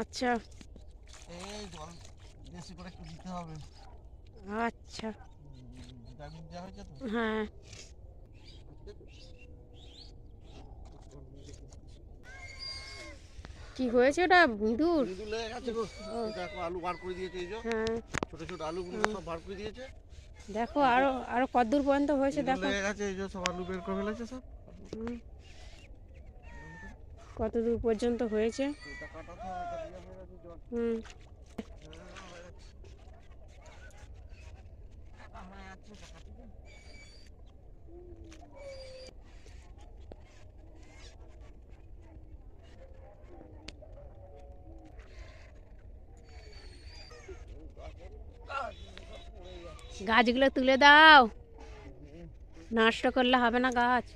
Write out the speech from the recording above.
আচ্ছা। এই জল বেশি করে একটু দিতে হবে। আচ্ছা। ভিটামিন দেওয়া হয়েছে তো? হ্যাঁ। কি হয়েছে ওটা ইঁদুর? ইঁদুর লেগে গেছে গো। ও। দেখো আলু বার করে দিয়েছে এই যে। হ্যাঁ। ছোট ছোট আলুগুলো সব বার করে দিয়েছে। দেখো আরও আরও কতদূর পর্যন্ত হয়েছে দেখো। লেগে গেছে এই যে সব আলু বের করে ফেলেছে সব। কত দূর পর্যন্ত হয়েছে? হয়ে হুম। গাছগুলো তুলে দাও। নষ্ট করলে হবে না গাছ।